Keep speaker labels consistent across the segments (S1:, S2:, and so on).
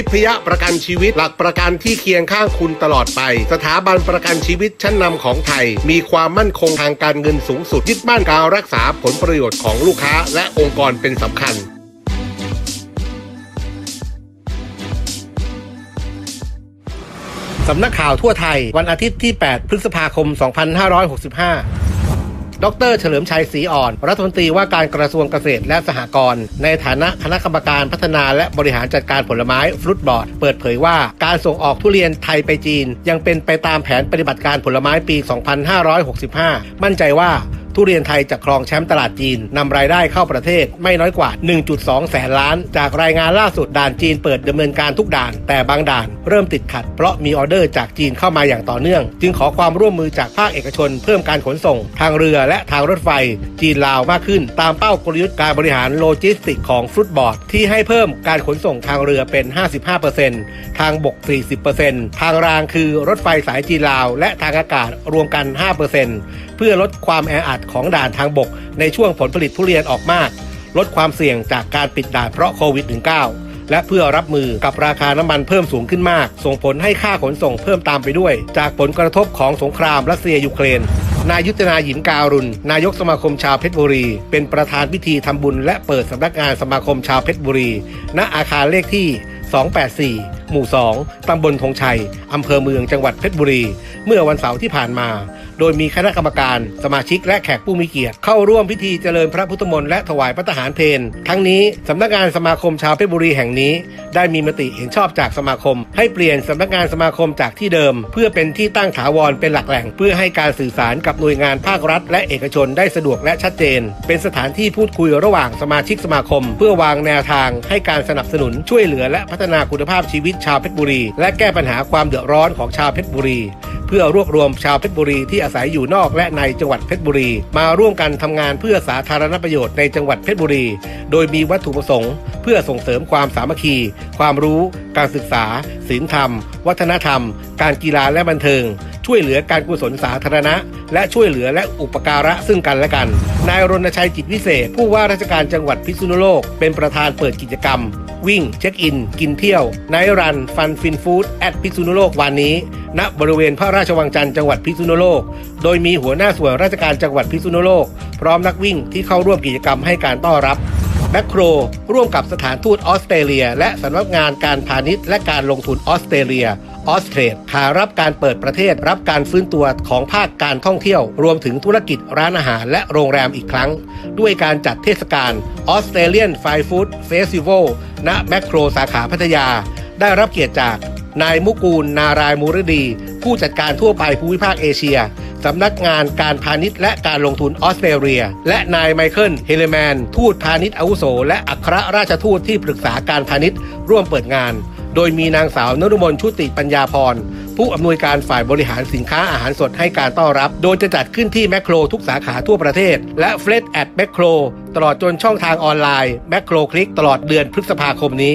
S1: ทิพยประกันชีวิตหลักประกันที่เคียงข้างคุณตลอดไป สถาบันประกันชีวิตชั้นนำของไทย มีความมั่นคงทางการเงินสูงสุดยึดบ้านการรักษาผลประโยชน์ของลูกค้าและองค์กรเป็นสำคัญสำนักข่าวทั่วไทย วันอาทิตย์ที่ 8 พฤษภาคม 2565 ดรเฉลิมชัยศรีอ่อน รัฐมนตรีว่าการกระทรวงเกษตรและสหกรณ์ในฐานะคณะกรรมการพัฒนาและบริหารจัดการผลไม้ฟรุตบอร์ดเปิดเผยว่าการส่งออกทุเรียนไทยไปจีน ยังเป็นไปตามแผนปฏิบัติการผลไม้ปี 2565 มั่นใจว่า ทุเรียนไทยจะครองแชมป์ตลาดจีนนำรายได้เข้าประเทศไม่น้อยกว่า 1.2 แสนล้าน จากรายงานล่าสุดด่านจีนเปิดดำเนินการทุกด่าน แต่บางด่านเริ่มติดขัดเพราะมีออเดอร์จากจีนเข้ามาอย่างต่อเนื่อง จึงขอความร่วมมือจากภาคเอกชน เพิ่มการขนส่ง ทางเรือและทางรถไฟ จีนลาวมากขึ้น ตามเป้ากลยุทธ์การบริหารโลจิสติกของฟรุตบอร์ดที่ให้เพิ่มการขนส่งทางเรือเป็น 55%ทางบก 40%ทางรางคือรถไฟสายจีนลาว และทางอากาศรวมกัน 5%เพื่อลดความแออัดของด่านทางบกในช่วงผลผลิตทุเรียนออกมาก ลดความเสี่ยงจากการปิดด่านเพราะโควิด -19 และเพื่อรับมือกับราคาน้ำมันเพิ่มสูงขึ้นมาก ส่งผลให้ค่าขนส่งเพิ่มตามไปด้วย จากผลกระทบของสงครามรัสเซียยูเครนนายยุทธนาหยินการุณ นายกสมาคมชาวเพชรบุรี เป็นประธานพิธีทำบุญและเปิดสำนักงานสมาคมชาวเพชรบุรี ณอาคารเลขที่ 284 หมู่ 2 ตำบลธงชัย อำเภอเมืองจังหวัดเพชรบุรี เมื่อวันเสาร์ที่ผ่านมา โดยมีคณะกรรมการ สมาชิกและแขกผู้มีเกียรติ เข้าร่วมพิธีเจริญพระพุทธมนต์และถวายพระทหารเพลทั้งนี้สำนักงานสมาคมชาวเพชรบุรีแห่งนี้ ได้มีมติเห็นชอบจากสมาคม ให้เปลี่ยนสำนักงานสมาคมจากที่เดิม เพื่อเป็นที่ตั้งถาวรเป็นหลักแหล่ง เพื่อให้การสื่อสารกับหน่วยงานภาครัฐ และเอกชนได้สะดวกและชัดเจน เป็นสถานที่พูดคุยระหว่างสมาชิกสมาคม เพื่อวางแนวทางให้การสนับสนุนช่วยเหลือและพัฒนาคุณภาพชีวิตชาวเพชรบุรี และแก้ปัญหาความเดือดร้อนของชาวเพชรบุรี เพื่อรวบรวมชาวเพชรบุรีที่อาศัยอยู่นอกและในจังหวัดเพชรบุรี มาร่วมกันทำงานเพื่อสาธารณประโยชน์ในจังหวัดเพชรบุรี โดยมีวัตถุประสงค์ เพื่อส่งเสริมความสามัคคี ความรู้ การศึกษาศีลธรรม วัฒนธรรม การกีฬาและบันเทิง ช่วยเหลือการกุศลสาธารณะ และช่วยเหลือและอุปการะซึ่งกันและกันนายรณชัยจิตวิเศษ ผู้ว่าราชการจังหวัดพิษณุโลก เป็นประธานเปิดกิจกรรม วิ่ง เช็คอิน กินเที่ยว ไนรัน ฟันฟินฟู้ดแอดพิษณุโลกวันนี้ ณ บริเวณพระราชวังจันทร์จังหวัดพิษณุโลก โดยมีหัวหน้าส่วนราชการจังหวัดพิษณุโลก พร้อมนักวิ่งที่เข้าร่วมกิจกรรมให้การต้อนรับแมคโครร่วมกับสถานทูตออสเตรเลีย และสำนักงานการพาณิชย์และการลงทุนออสเตรเลีย ออสเทรดหารับการเปิดประเทศรับการฟื้นตัวของภาคการท่องเที่ยว รวมถึงธุรกิจร้านอาหารและโรงแรมอีกครั้ง ด้วยการจัดเทศกาล Australian Fine Food Festival ณแมคโครสาขาพัทยา ได้รับเกียรติจาก นายมุกูล นารายมูรดี ผู้จัดการทั่วไปภูมิภาคเอเชียสำนักงานการพาณิชย์และการลงทุนออสเตรเลีย และนายไมเคิลเฮเลแมน ทูตพาณิชย์อาวุโส และอัครราชทูตที่ปรึกษาการพาณิชย์ร่วมเปิดงาน โดยมีนางสาวนรุมนชุติปัญญาพร ผู้อำนวยการฝ่ายบริหารสินค้าอาหารสดให้การต้อนรับ โดยจะจัดขึ้นที่แมคโครทุกสาขาทั่วประเทศ และเฟลดแอดแมคโครตลอดจนช่องทางออนไลน์แมคโครคลิกตลอดเดือนพฤษภาคมนี้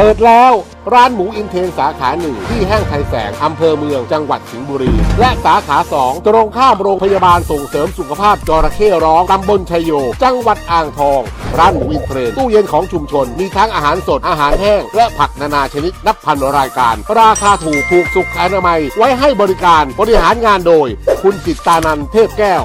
S1: เปิดแล้วร้านหมูอินเทนสาขาหนึ่งที่แห้งไทยแสง อำเภอเมืองจังหวัดสิงห์บุรี และสาขาสองตรงข้ามโรงพยาบาลส่งเสริมสุขภาพจระเข้ร้องตำบลชยโย จังหวัดอ่างทอง ร้านหมูอินเทรนตู้เย็นของชุมชน มีทั้งอาหารสดอาหารแห้ง และผักนานาชนิดนับพันรายการ ราคาถูกถูกสุขอนามัย ไว้ให้บริการบริหารงานโดย คุณจิตตานันเทพแก้ว